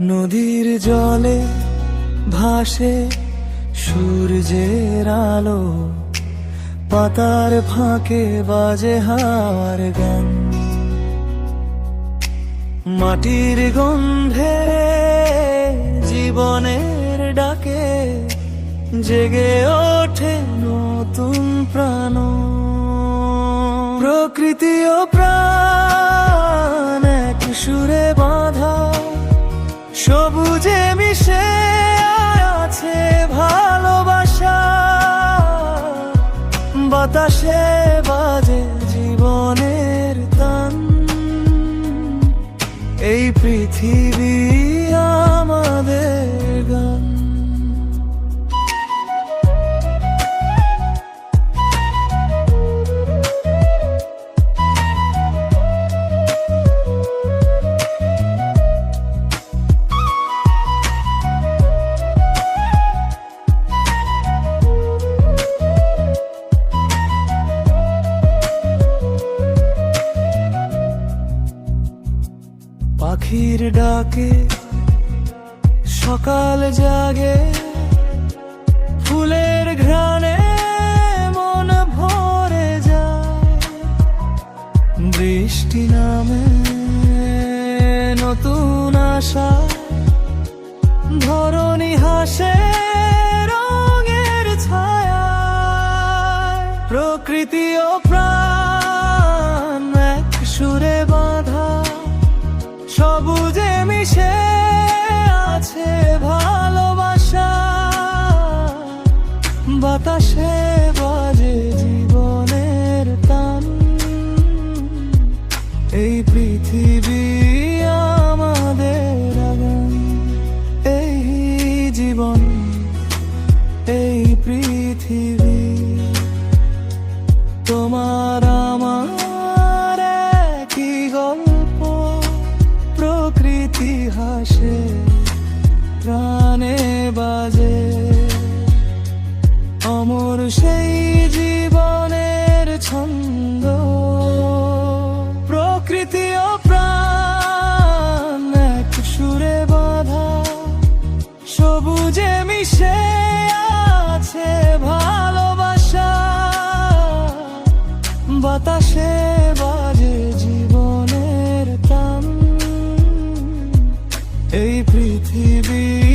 নদীর জলে ভাসে সূর্যের আলো, পাতার ফাঁকে বাজে হাওয়ার গান। মাটির গন্ধে জীবনের ডাকে জেগে ওঠে নতুন প্রাণ। প্রকৃতি বাতাসে বাজে জীবনের তান। এই পৃথিবী ডাকে, সকাল জাগে, ফুলের ঘ্রাণে মন ভরে যায়। বৃষ্টি নামে নতুন আশা, ধরণী হাসে রঙের ছায়া। প্রকৃতি ও প্রাণ এক সুরে সবুজে মিশে আছে ভালোবাসা। বাতাসে বাজে জীবনের তান এই পৃথিবী আমাদের এই জীবন সে আছে ভালোবাসা। বাতাসে বাজে জীবনের তান এই পৃথিবী